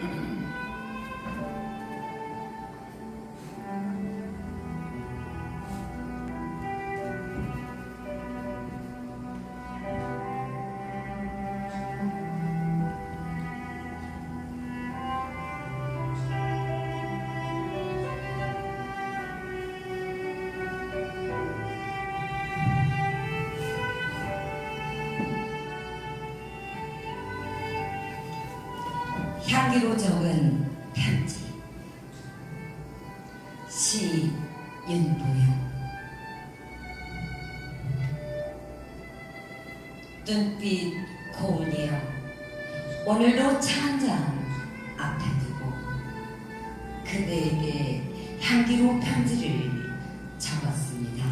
Mm-hmm. 향기로 적은 편지 시 윤보영 눈빛 고운이여 오늘도 잔 앞에 두고 그대에게 향기로 편지를 적었습니다.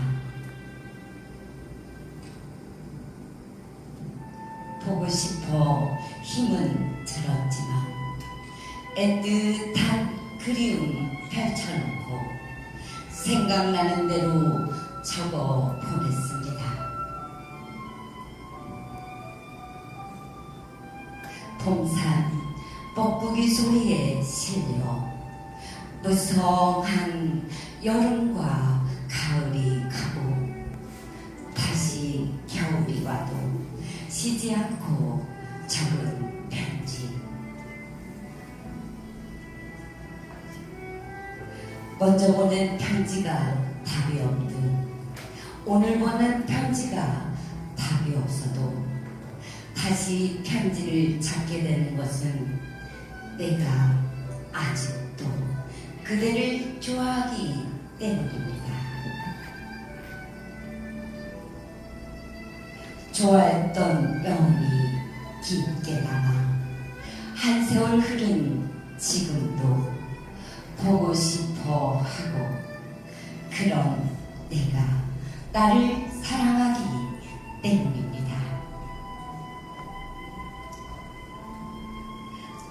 보고 싶어 힘은 들었지만 애틋한 그리움 펼쳐놓고 생각나는 대로 적어 보냈습니다. 동산 뻐꾸기 소리에 실려 무성한 여름과 가을이 가고 다시 겨울이 와도 쉬지 않고 적은 먼저 보낸 편지가 답이 없듯 오늘 보낸 편지가 답이 없어도 다시 편지를 찾게 되는 것은 내가 아직도 그대를 좋아하기 때문입니다. 좋아했던 명이 깊게 남아 한 세월 흐른 지금도 보고 싶 어 하고 그런 내가 나를 사랑하기 때문입니다.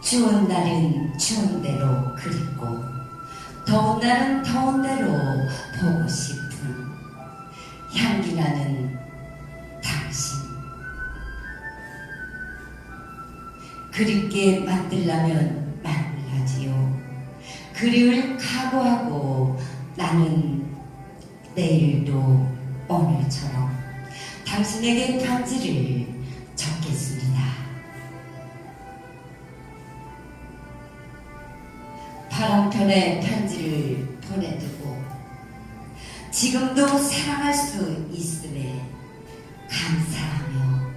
추운 날은 추운 대로 그립고 더운 날은 더운 대로 보고 싶은 향기 나는 당신 그립게 만들려면 만나지요 그리울 각오하고 나는 내일도 오늘처럼 당신에게 편지를 적겠습니다. 바람편에 편지를 보내두고 지금도 사랑할 수 있음에 감사하며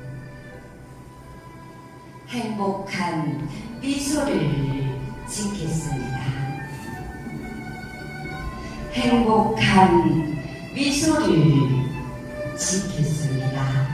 행복한 미소를 짓겠습니다. 행복한 미소를 짓겠습니다.